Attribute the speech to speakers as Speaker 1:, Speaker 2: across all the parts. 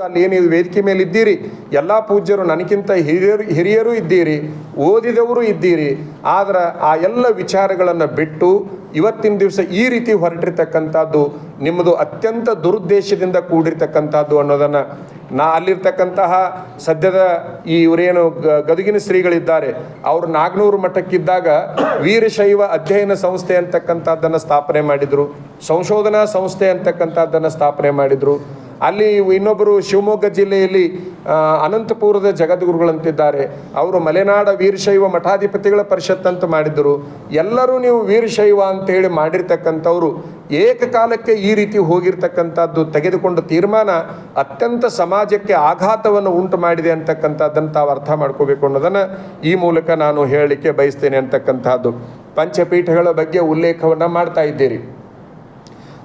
Speaker 1: ಅಲ್ಲಿ ಏನು ವೇದಿಕೆ ಮೇಲೆ ಇದ್ದೀರಿ? ಎಲ್ಲ ಪೂಜ್ಯರು ನನಗಿಂತ ಹಿರಿಯರು ಹಿರಿಯರು ಇದ್ದೀರಿ, ಓದಿದವರು ಇದ್ದೀರಿ. ಆದ್ರೆ ಆ ಎಲ್ಲ ವಿಚಾರಗಳನ್ನು ಬಿಟ್ಟು ಇವತ್ತಿನ ದಿವಸ ಈ ರೀತಿ ಹೊರಟಿರ್ತಕ್ಕಂಥದ್ದು ನಿಮ್ಮದು ಅತ್ಯಂತ ದುರುದ್ದೇಶದಿಂದ ಕೂಡಿರ್ತಕ್ಕಂಥದ್ದು ಅನ್ನೋದನ್ನು ನಾ ಅಲ್ಲಿರ್ತಕ್ಕಂತಹ ಸದ್ಯದ ಈ ಇವರೇನು ಗದುಗಿನ ಶ್ರೀಗಳಿದ್ದಾರೆ, ಅವರು ನಾಗನೂರು ಮಠಕ್ಕಿದ್ದಾಗ ವೀರಶೈವ ಅಧ್ಯಯನ ಸಂಸ್ಥೆ ಅಂತಕ್ಕಂಥದ್ದನ್ನು ಸ್ಥಾಪನೆ ಮಾಡಿದರು, ಸಂಶೋಧನಾ ಸಂಸ್ಥೆ ಅಂತಕ್ಕಂಥದ್ದನ್ನು ಸ್ಥಾಪನೆ ಮಾಡಿದರು. ಅಲ್ಲಿ ಇನ್ನೊಬ್ಬರು ಶಿವಮೊಗ್ಗ ಜಿಲ್ಲೆಯಲ್ಲಿ ಅನಂತಪುರದ ಜಗದ್ಗುರುಗಳಂತಿದ್ದಾರೆ. ಅವರು ಮಲೆನಾಡ ವೀರಶೈವ ಮಠಾಧಿಪತಿಗಳ ಪರಿಷತ್ ಅಂತ ಮಾಡಿದ್ದರು ಎಲ್ಲರೂ ನೀವು ವೀರಶೈವ ಅಂತೇಳಿ ಮಾಡಿರ್ತಕ್ಕಂಥವ್ರು, ಏಕಕಾಲಕ್ಕೆ ಈ ರೀತಿ ಹೋಗಿರ್ತಕ್ಕಂಥದ್ದು ತೆಗೆದುಕೊಂಡ ತೀರ್ಮಾನ ಅತ್ಯಂತ ಸಮಾಜಕ್ಕೆ ಆಘಾತವನ್ನು ಉಂಟು ಮಾಡಿದೆ ಅಂತಕ್ಕಂಥದ್ದನ್ನು ತಾವು ಅರ್ಥ ಮಾಡ್ಕೋಬೇಕು ಅನ್ನೋದನ್ನು ಈ ಮೂಲಕ ನಾನು ಹೇಳಲಿಕ್ಕೆ ಬಯಸ್ತೇನೆ ಅಂತಕ್ಕಂಥದ್ದು. ಪಂಚಪೀಠಗಳ ಬಗ್ಗೆ ಉಲ್ಲೇಖವನ್ನು ಮಾಡ್ತಾ ಇದ್ದೀರಿ.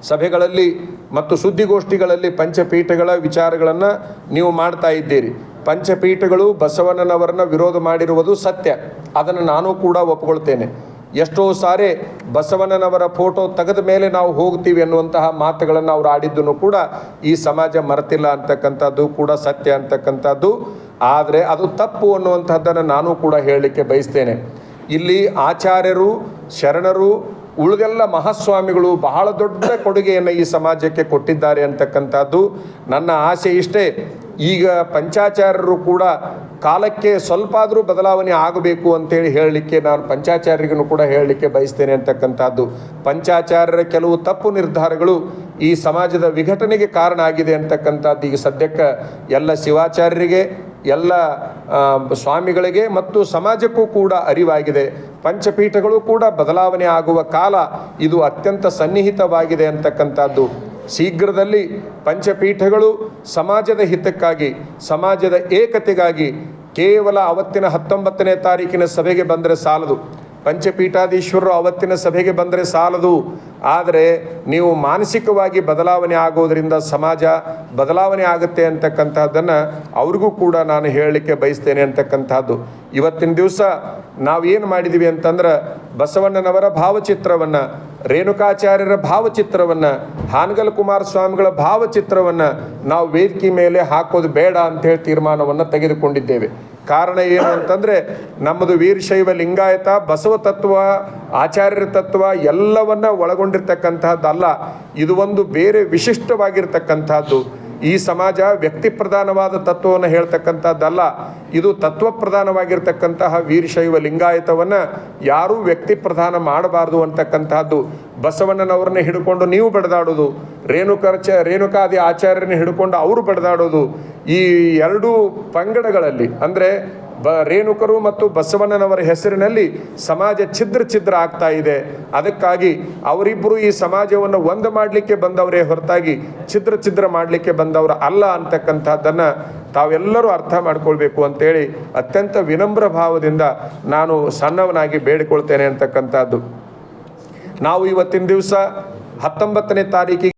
Speaker 1: ಸಭೆಗಳಲ್ಲಿ ಮತ್ತು ಸುದ್ದಿಗೋಷ್ಠಿಗಳಲ್ಲಿ ಪಂಚಪೀಠಗಳ ವಿಚಾರಗಳನ್ನು ನೀವು ಮಾಡ್ತಾ ಇದ್ದೀರಿ. ಪಂಚಪೀಠಗಳು ಬಸವಣ್ಣನವರನ್ನ ವಿರೋಧ ಮಾಡಿರುವುದು ಸತ್ಯ. ಅದನ್ನು ನಾನು ಕೂಡ ಒಪ್ಪಿಕೊಳ್ತೇನೆ ಎಷ್ಟೋ ಸಾರಿ ಬಸವಣ್ಣನವರ ಫೋಟೋ ತೆಗೆದ ಮೇಲೆ ನಾವು ಹೋಗ್ತೀವಿ ಅನ್ನುವಂತಹ ಮಾತುಗಳನ್ನು ಅವ್ರು ಆಡಿದ್ದನ್ನು ಕೂಡ ಈ ಸಮಾಜ ಮರೆತಿಲ್ಲ ಅಂತಕ್ಕಂಥದ್ದು ಕೂಡ ಸತ್ಯ ಅಂತಕ್ಕಂಥದ್ದು. ಆದರೆ ಅದು ತಪ್ಪು ಅನ್ನುವಂಥದ್ದನ್ನು ನಾನು ಕೂಡ ಹೇಳಲಿಕ್ಕೆ ಬಯಸ್ತೇನೆ. ಇಲ್ಲಿ ಆಚಾರ್ಯರು, ಶರಣರು ಉಳಿದೆಲ್ಲ ಮಹಾಸ್ವಾಮಿಗಳು ಬಹಳ ದೊಡ್ಡ ಕೊಡುಗೆಯನ್ನು ಈ ಸಮಾಜಕ್ಕೆ ಕೊಟ್ಟಿದ್ದಾರೆ ಅಂತಕ್ಕಂಥದ್ದು ನನ್ನ ಆಸೆ ಇಷ್ಟೇ. ಈಗ ಪಂಚಾಚಾರ್ಯರು ಕೂಡ ಕಾಲಕ್ಕೆ ಸ್ವಲ್ಪ ಆದರೂ ಬದಲಾವಣೆ ಆಗಬೇಕು ಅಂತೇಳಿ ಹೇಳಲಿಕ್ಕೆ ನಾನು ಪಂಚಾಚಾರ್ಯರಿಗೂ ಕೂಡ ಹೇಳಲಿಕ್ಕೆ ಬಯಸ್ತೇನೆ ಅಂತಕ್ಕಂಥದ್ದು. ಪಂಚಾಚಾರ್ಯರ ಕೆಲವು ತಪ್ಪು ನಿರ್ಧಾರಗಳು ಈ ಸಮಾಜದ ವಿಘಟನೆಗೆ ಕಾರಣ ಆಗಿದೆ ಅಂತಕ್ಕಂಥದ್ದು. ಈಗ ಸದ್ಯಕ್ಕೆ ಎಲ್ಲ ಶಿವಾಚಾರ್ಯರಿಗೆ ಎಲ್ಲ ಸ್ವಾಮಿಗಳಿಗೆ ಮತ್ತು ಸಮಾಜಕ್ಕೂ ಕೂಡ ಅರಿವಾಗಿದೆ. ಪಂಚಪೀಠಗಳು ಕೂಡ ಬದಲಾವಣೆ ಆಗುವ ಕಾಲ ಇದು ಅತ್ಯಂತ ಸನ್ನಿಹಿತವಾಗಿದೆ ಅಂತಕ್ಕಂಥದ್ದು. ಶೀಘ್ರದಲ್ಲಿ ಪಂಚಪೀಠಗಳು ಸಮಾಜದ ಹಿತಕ್ಕಾಗಿ, ಸಮಾಜದ ಏಕತೆಗಾಗಿ ಕೇವಲ ಅವತ್ತಿನ ಹತ್ತೊಂಬತ್ತನೇ ತಾರೀಕಿನ ಸಭೆಗೆ ಬಂದರೆ ಸಾಲದು. ಪಂಚಪೀಠಾಧೀಶ್ವರರು ಅವತ್ತಿನ ಸಭೆಗೆ ಬಂದರೆ ಸಾಲದು. ಆದರೆ ನೀವು ಮಾನಸಿಕವಾಗಿ ಬದಲಾವಣೆ ಆಗೋದರಿಂದ ಸಮಾಜ ಬದಲಾವಣೆ ಆಗುತ್ತೆ ಅಂತಕ್ಕಂಥದ್ದನ್ನು ಅವ್ರಿಗೂ ಕೂಡ ನಾನು ಹೇಳಲಿಕ್ಕೆ ಬಯಸ್ತೇನೆ ಅಂತಕ್ಕಂಥದ್ದು. ಇವತ್ತಿನ ದಿವಸ ನಾವು ಏನು ಮಾಡಿದ್ದೀವಿ ಅಂತಂದ್ರೆ ಬಸವಣ್ಣನವರ ಭಾವಚಿತ್ರವನ್ನು, ರೇಣುಕಾಚಾರ್ಯರ ಭಾವಚಿತ್ರವನ್ನು ಹಾನಗಲ್ ಕುಮಾರಸ್ವಾಮಿಗಳ ಭಾವಚಿತ್ರವನ್ನು ನಾವು ವೇದಿಕೆ ಮೇಲೆ ಹಾಕೋದು ಬೇಡ ಅಂತ ಹೇಳಿ ತೀರ್ಮಾನವನ್ನು ತೆಗೆದುಕೊಂಡಿದ್ದೇವೆ. ಕಾರಣ ಏನು ಅಂತಂದರೆ, ನಮ್ಮದು ವೀರಶೈವ ಲಿಂಗಾಯತ, ಬಸವ ತತ್ವ, ಆಚಾರ್ಯರ ತತ್ವ ಎಲ್ಲವನ್ನ ಒಳಗೊಂಡಿರ್ತಕ್ಕಂತಹದ್ದಲ್ಲ. ಇದು ಒಂದು ಬೇರೆ ವಿಶಿಷ್ಟವಾಗಿರ್ತಕ್ಕಂಥದ್ದು ಈ ಸಮಾಜ ವ್ಯಕ್ತಿ ಪ್ರಧಾನವಾದ ತತ್ವವನ್ನು ಹೇಳ್ತಕ್ಕಂಥದ್ದಲ್ಲ. ಇದು ತತ್ವ ಪ್ರಧಾನವಾಗಿರ್ತಕ್ಕಂತಹ ವೀರಶೈವ ಲಿಂಗಾಯತವನ್ನು ಯಾರೂ ವ್ಯಕ್ತಿ ಪ್ರಧಾನ ಮಾಡಬಾರ್ದು ಅಂತಕ್ಕಂತಹದ್ದು ಬಸವಣ್ಣನವ್ರನ್ನ ಹಿಡ್ಕೊಂಡು ನೀವು ಬಡದಾಡೋದು. ರೇಣುಕರ್ಚ ರೇಣುಕಾದಿ ಆಚಾರ್ಯರನ್ನ ಹಿಡ್ಕೊಂಡು ಅವರು ಬಡದಾಡೋದು. ಈ ಎರಡೂ ಪಂಗಡಗಳಲ್ಲಿ ಅಂದರೆ ಬ ರೇಣುಕರು ಮತ್ತು ಬಸವಣ್ಣನವರ ಹೆಸರಿನಲ್ಲಿ ಸಮಾಜ ಛಿದ್ರ ಛಿದ್ರ ಆಗ್ತಾ ಇದೆ. ಅದಕ್ಕಾಗಿ ಅವರಿಬ್ಬರು ಈ ಸಮಾಜವನ್ನು ಒಂದು ಮಾಡಲಿಕ್ಕೆ ಬಂದವರೇ ಹೊರತಾಗಿ ಛಿದ್ರ ಛಿದ್ರ ಮಾಡಲಿಕ್ಕೆ ಬಂದವರು ಅಲ್ಲ ಅಂತಕ್ಕಂಥದ್ದನ್ನು ತಾವೆಲ್ಲರೂ ಅರ್ಥ ಮಾಡ್ಕೊಳ್ಬೇಕು ಅಂತೇಳಿ ಅತ್ಯಂತ ವಿನಮ್ರ ಭಾವದಿಂದ ನಾನು ಸಣ್ಣವನಾಗಿ ಬೇಡಿಕೊಳ್ತೇನೆ ಅಂತಕ್ಕಂಥದ್ದು. ನಾವು ಇವತ್ತಿನ ದಿವಸ ಹತ್ತೊಂಬತ್ತನೇ ತಾರೀಕಿಗೆ